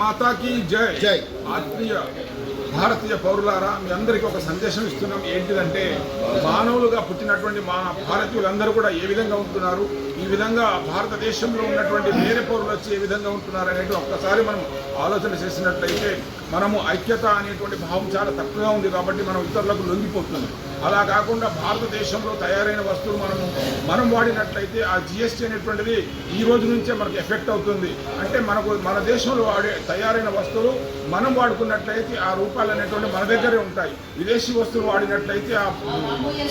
మాతాకి జై. జై. ఆత్మీయ భారతీయ పౌరులారా మీ అందరికీ ఒక సందేశం ఇస్తున్నాం. ఏంటిదంటే మానవులుగా పుట్టినటువంటి మా భారతీయులందరూ కూడా ఏ విధంగా ఉంటున్నారు? ఈ విధంగా భారతదేశంలో ఉన్నటువంటి వేరే పౌరులు వచ్చి ఏ విధంగా ఉంటున్నారు అనేది ఒక్కసారి మనం ఆలోచన చేసినట్లయితే మనము ఐక్యత అనేటువంటి భావం చాలా తక్కువగా ఉంది కాబట్టి మనం ఇతరులకు లొంగిపోతుంది అలా కాకుండా భారతదేశంలో తయారైన వస్తువులు మనము మనం వాడినట్లయితే ఆ జిఎస్టీ అనేటువంటిది ఈ రోజు నుంచే మనకు ఎఫెక్ట్ అవుతుంది. అంటే మనకు మన దేశంలో వాడే తయారైన వస్తువులు మనం వాడుకున్నట్లయితే ఆ రూపాయలు అనేటువంటి మన దగ్గరే ఉంటాయి. విదేశీ వస్తువులు వాడినట్లయితే ఆ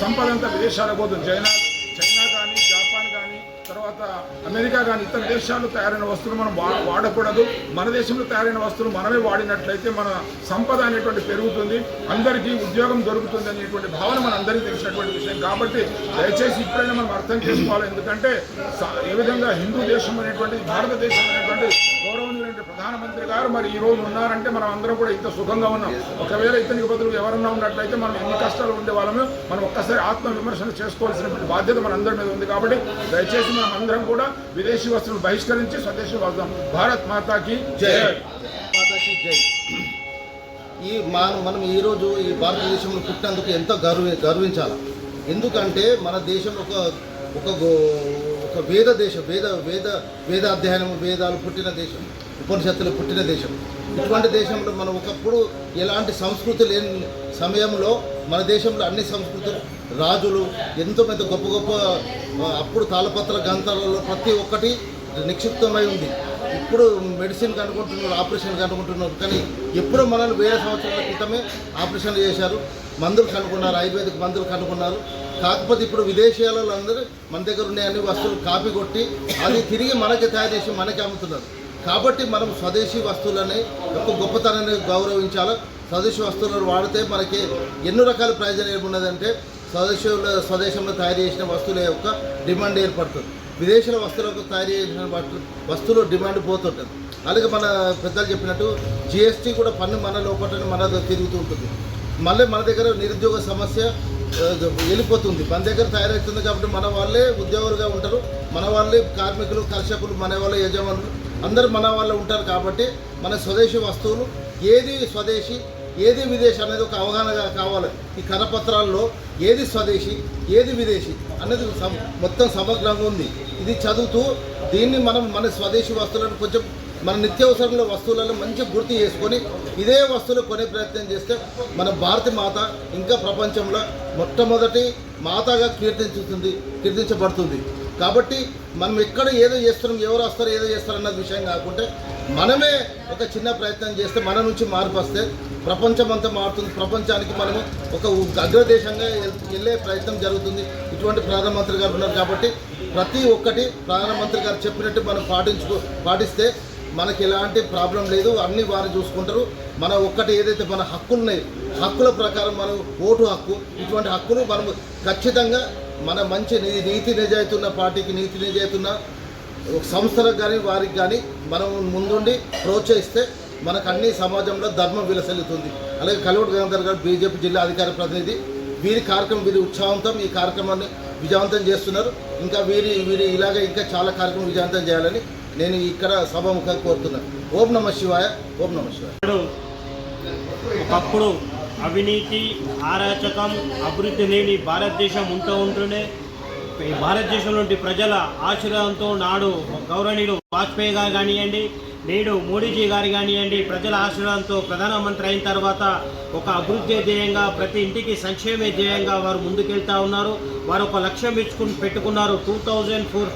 సంపద అంతా విదేశాలకు పోతుంది. చైనా తర్వాత అమెరికా కానీ ఇతర దేశాల్లో తయారైన వస్తువులు మనం వా- వాడకూడదు. మన దేశంలో తయారైన వస్తువులు మనమే వాడినట్లయితే మన సంపద అనేటువంటి పెరుగుతుంది. అందరికీ ఉద్యోగం దొరుకుతుంది అనేటువంటి భావన మన అందరికీ తెలిసినటువంటి విషయం. కాబట్టి దయచేసి ఇప్పుడైనా మనం అర్థం చేసుకోవాలి. ఎందుకంటే స- ఏ విధంగా హిందూ దేశం అనేటువంటి భారతదేశం అనేటువంటి గౌరవనీయులైన ప్రధానమంత్రి గారు మరి ఈ రోజు ఉన్నారంటే మనం అందరం కూడా ఇంత సుఖంగా ఉన్నాం. ఒకవేళ ఇతనికి బదులు ఎవరన్నా ఉన్నట్లయితే మనం ఎన్ని కష్టాలు ఉండే వాళ్ళము మనం ఒక్కసారి ఆత్మ విమర్శన చేసుకోవాల్సినటువంటి బాధ్యత మన అందరి మీద ఉంది కాబట్టి దయచేసి మనం అందరం కూడా విదేశీ వస్తువులు బహిష్కరించి స్వదేశీ వద్దాం భారత్ మాతాకి జై. మాతాకి జై. ఈ మా మనం ఈరోజు ఈ భారతదేశంలో పుట్టినందుకు ఎంతో గర్వ గర్వించాలి. ఎందుకంటే మన దేశం ఒక ఒక గో- ఒక వేద దేశం వేద వేద వేద అధ్యయనం వేదాలు పుట్టిన దేశం ఉపనిషత్తులు పుట్టిన దేశం. ఇటువంటి దేశంలో మనం ఒకప్పుడు ఎలాంటి సంస్కృతి లేని సమయంలో మన దేశంలో అన్ని సంస్కృతులు రాజులు ఎంతో పెద్ద గొప్ప గొప్ప అప్పుడు తాళపత్ర గ్రంథాలలో ప్రతి ఒక్కటి నిక్షిప్తమై ఉంది. ఇప్పుడు మెడిసిన్ కనుక్కుంటున్నారు ఆపరేషన్ కనుక్కుంటున్నారు కానీ ఎప్పుడో మనల్ని వేల సంవత్సరాల క్రితమే ఆపరేషన్లు చేశారు. మందులు కనుక్కున్నారు ఆయుర్వేదిక్ మందులు కనుక్కున్నారు. కాకపోతే ఇప్పుడు విదేశీయాలలో అందరూ మన దగ్గర ఉన్న అన్ని వస్తువులు కాపీ కొట్టి అది తిరిగి మనకి తయారు చేసి మనకి అమ్ముతున్నారు. కాబట్టి మనం స్వదేశీ వస్తువులని ఒక గొప్పతనాన్ని గౌరవించాలి. స్వదేశీ వస్తువులను వాడితే మనకి ఎన్నో రకాల ప్రయోజనం ఏమున్నదంటే స్వదేశంలో స్వదేశంలో తయారు చేసిన వస్తువుల యొక్క డిమాండ్ ఏర్పడుతుంది. విదేశాల వస్తువులకు తయారు చేసిన వస్తువులు డిమాండ్ పోతుంటుంది. అలాగే మన పెద్దలు చెప్పినట్టు జిఎస్టీ కూడా పన్ను మన లోపల మన తిరుగుతూ ఉంటుంది. మళ్ళీ మన దగ్గర నిరుద్యోగ సమస్య వెళ్ళిపోతుంది. మన దగ్గర తయారవుతుంది కాబట్టి మన వాళ్ళే ఉద్యోగులుగా ఉంటారు. మన వాళ్ళే కార్మికులు కర్షకులు మన వాళ్ళ యజమానులు. అందరూ మన వాళ్ళే ఉంటారు కాబట్టి మన స్వదేశీ వస్తువులు ఏది స్వదేశీ ఏది విదేశీ అనేది ఒక అవగాహన కావాలి. ఈ కరపత్రాల్లో ఏది స్వదేశీ ఏది విదేశీ అనేది మొత్తం సమగ్రంగా ఉంది. ఇది చదువుతూ దీన్ని మనం మన స్వదేశీ వస్తువులను కొంచెం మన నిత్యావసరంలో వస్తువులను మంచి గుర్తు చేసుకొని ఇదే వస్తువులు కొనే ప్రయత్నం చేస్తే మన భారత మాత ఇంకా ప్రపంచంలో మొట్టమొదటి మాతగా కీర్తించుతుంది కీర్తించబడుతుంది. కాబట్టి మనం ఎక్కడ ఏదో చేస్తున్నాం ఎవరు వస్తారు ఏదో చేస్తారు అన్న విషయం కాకుండా మనమే ఒక చిన్న ప్రయత్నం చేస్తే మన నుంచి మార్పు వస్తే ప్రపంచం అంతా మారుతుంది. ప్రపంచానికి మనము ఒక అగ్రదేశంగా వెళ్ళే ప్రయత్నం జరుగుతుంది. ఇటువంటి ప్రధానమంత్రి గారు ఉన్నారు కాబట్టి ప్రతి ఒక్కటి ప్రధానమంత్రి గారు చెప్పినట్టు మనం పాటించుకో పాటిస్తే మనకి ఎలాంటి ప్రాబ్లం లేదు. అన్ని వారు చూసుకుంటారు. మన ఒక్కటి ఏదైతే మన హక్కులు ఉన్నాయి హక్కుల ప్రకారం మనం ఓటు హక్కు ఇటువంటి హక్కులు మనం ఖచ్చితంగా మన మంచి నీతి నిజాయితీ ఉన్న పార్టీకి నీతి నిజాయితీ ఉన్న సంస్థలకు కానీ వారికి కానీ మనం ముందుండి ప్రోత్సహిస్తే మనకు అన్ని సమాజంలో ధర్మం విలసల్లుతుంది. అలాగే కలవటి గంగాధర్ గారు బీజేపీ జిల్లా అధికార ప్రతినిధి. వీరి కార్యక్రమం వీరి ఉత్సాహంతో ఈ కార్యక్రమాన్ని విజయవంతం చేస్తున్నారు. ఇంకా వీరి వీరి ఇలాగే ఇంకా చాలా కార్యక్రమం విజయవంతం చేయాలని నేను ఇక్కడ సభాముఖంగా కోరుతున్నాను. ఓం నమ శివాయ ఓం నమ శివాయ. ఒకప్పుడు అవినీతి అరాచకం అభివృద్ధి లేని భారతదేశం ఉంటూ ఉంటూనే ఈ భారతదేశంలోని ప్రజల ఆశీర్వాదంతో నాడు గౌరవనీయులు వాజ్పేయి గారు కానివ్వండి నేడు మోడీజీ గారు కానివ్వండి ప్రజల ఆశీర్వాదంతో ప్రధానమంత్రి అయిన తర్వాత ఒక అభివృద్ధి ధ్యేయంగా ప్రతి ఇంటికి సంక్షేమ ధ్యేయంగా వారు ముందుకెళ్తా ఉన్నారు. వారు ఒక లక్ష్యం ఇచ్చుకుని పెట్టుకున్నారు. టూ థౌజండ్ ఫోర్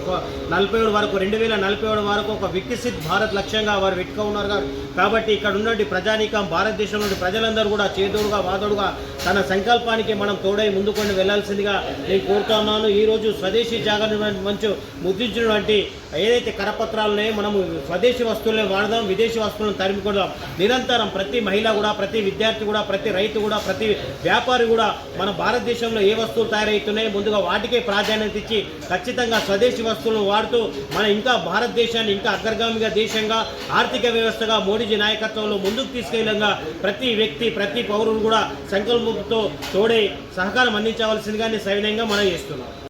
నలభై ఏడు వరకు రెండు వేల నలభై ఏడు వరకు ఒక వికసిత్ భారత్ లక్ష్యంగా వారు పెట్టుకున్నారు కాబట్టి ఇక్కడ ఉన్నటువంటి ప్రజానీకం భారతదేశంలోని ప్రజలందరూ కూడా చేదోడుగా వాదోడుగా తన సంకల్పానికి మనం తోడై ముందుకొని వెళ్ళాల్సిందిగా నేను కోరుతున్నాను ఈరోజు స్వదేశీ జాగరణ మంచు ముద్రించినటువంటి ఏదైతే కరపత్రాలున్నాయో మనము స్వదేశీ వస్తువులు వస్తువులను వాడదాం విదేశీ వస్తువులను తరిమికొడదాం నిరంతరం ప్రతి మహిళ కూడా ప్రతి విద్యార్థి కూడా ప్రతి రైతు కూడా ప్రతి వ్యాపారి కూడా మన భారతదేశంలో ఏ వస్తువులు తయారవుతున్నాయో ముందుగా వాటికే ప్రాధాన్యత ఇచ్చి ఖచ్చితంగా స్వదేశీ వస్తువులను వాడుతూ మన ఇంకా భారతదేశాన్ని ఇంకా అగ్రగామిగా దేశంగా ఆర్థిక వ్యవస్థగా మోడీజీ నాయకత్వంలో ముందుకు తీసుకెళ్ళంగా ప్రతి వ్యక్తి ప్రతి పౌరుడు కూడా సంకల్పంతో తోడే సహకారం అందించవలసిందిగా సవినయంగా మనం చేస్తున్నాం